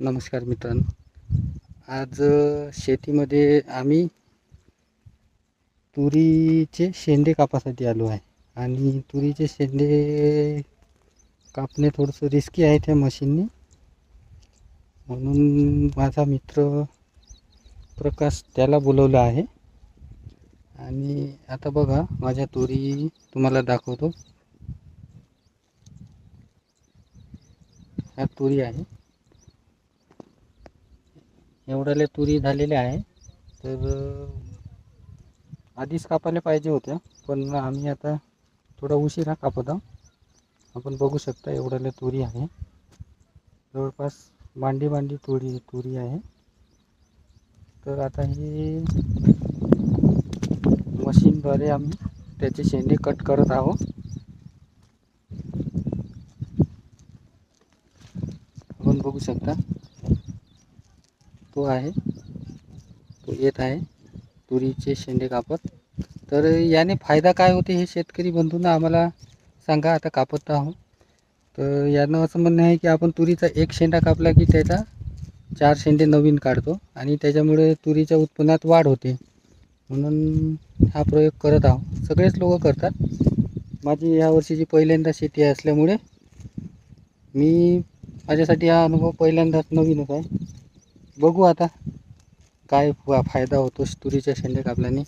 नमस्कार मित्रांनो. आज शेतीमध्ये आम्ही तुरीचे शेंडे कापासाठी आलो आहे. आणि तुरीचे शेंडे कापणे थोडंसं रिस्की आहे त्या मशीनने म्हणून माझा मित्र प्रकाश त्याला बोलवलं आहे. आणि आता बघा माझ्या तुरी तुम्हाला दाखवतो. ह्या तुरी आहे. एवढ्याला तुरी झालेल्या आहे. तर आधीच कापायला पाहिजे होत्या पण आम्ही आता थोडा उशिरा कापत आहोत. आपण बघू शकता एवढ्याला तुरी आहे. जवळपास मांडी मांडी तुरी तुरी आहे. तर आता ही मशीनद्वारे आम्ही त्याचे शेंडे कट करत आहोत. आपण बघू शकता. तो आहे. तो येत आहे. तुरीचे शेंडे कापत. तर याने फायदा काय होते हे शेतकरी बंधूंना आम्हाला सांगा. आता कापत आहोत. तर यानं असं म्हणणं आहे की आपण तुरीचा एक शेंडा कापला की त्याचा चार शेंडे नवीन काढतो आणि त्याच्यामुळे तुरीच्या उत्पन्नात वाढ होते. म्हणून हा प्रयोग करत आहोत. सगळेच लोक करतात. माझी या वर्षीची पहिल्यांदा शेती असल्यामुळे मी माझ्यासाठी हा अनुभव पहिल्यांदाच नवीनच आहे. बघू आता. काय फायदा होतो तुरीच्या शेंडे कापल्याने.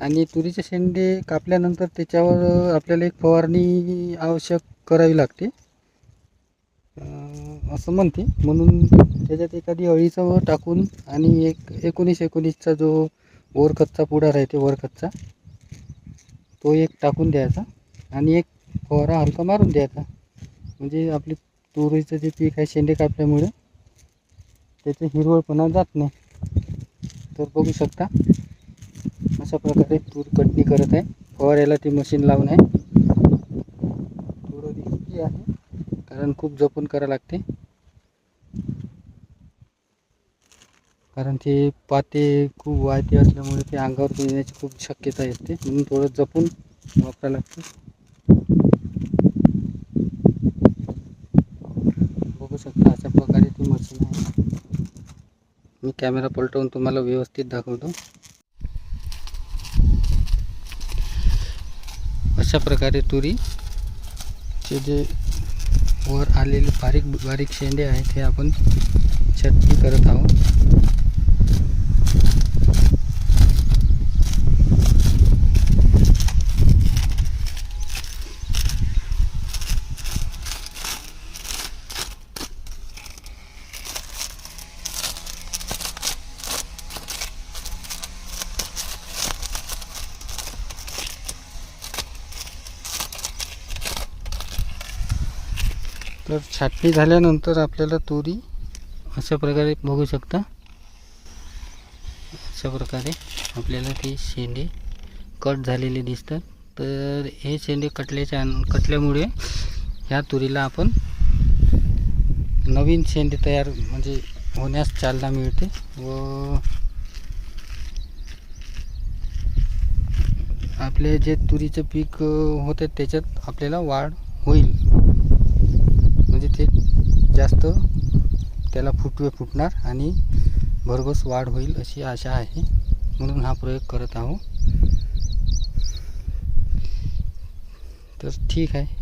आणि तुरीचे शेंडे कापल्यानंतर त्याच्यावर आपल्याला एक फवारणी आवश्यक करावी लागते. असं म्हणते. म्हणून त्याच्यात एखादी अळीचं टाकून आणि एक एकोणीस एकोणीसचा जो वरखतचा पुडा राहते वरखतचा तो एक टाकून द्यायचा आणि एक फवारा हलका मारून द्यायचा. म्हणजे आपली तुरीचं जे पीक आहे शेंडे कापल्यामुळे त्याचं हिरवळपणा जात नाही. तर बघू शकता अशा प्रकारे तूर कटणी करत आहे. फवारायला ती मशीन लावून आहे. थोडं रिस्की आहे कारण खूप जपून करावं लागते. कारण ते पाते खूप वाहते असल्यामुळे ते अंगावर येण्याची खूप शक्यता असते. म्हणून थोडं जपून वापरावं लागते. बघू शकता अशा प्रकारे ती मशीन आहे. मी कॅमेरा पलटवून तुम्हाला व्यवस्थित दाखवतो. अशा प्रकारे तुरीचे जे वर आलेले बारीक बारीक शेंडे आहेत हे आपण छटणी करत आहोत. तर छाटणी झाल्यानंतर आपल्याला तुरी अशा प्रकारे बघू शकता. अशा प्रकारे आपल्याला ते शेंडे कट झालेले दिसतात. तर हे शेंडे कटल्याच्या कटल्यामुळे ह्या तुरीला आपण नवीन शेंडे तयार म्हणजे होण्यास चालना मिळते व आपले जे तुरीचं पीक होते त्याच्यात आपल्याला वाढ होईल म्हणजे ते जास्त त्याला फुटवे फुटणार आणि भरघोस वाढ होईल अशी आशा आहे. म्हणून हा प्रयोग करत आहो तर ठीक आहे.